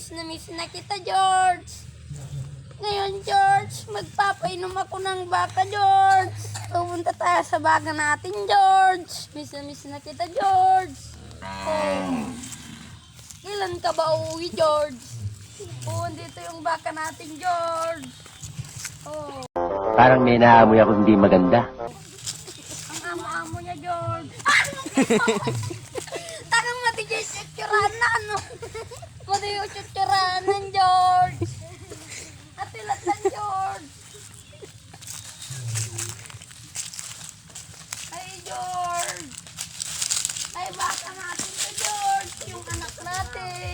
miss na miss na kita, George. Ngayon, George, magpapainom ako ng baka, George. Pupunta tayo sa baga natin, George. Miss na miss na kita, George. Oh. Kailan ka ba uuwi, George? Oh, dito yung baka natin, George. Oh, Parang may naamoy ako hindi maganda. ang amo-amo niya, George. chuchuranan. Pwede yung chuchuranan, George. Atilat lang, George. Ay, George. Ay, baka natin ka, George. Yung anak natin.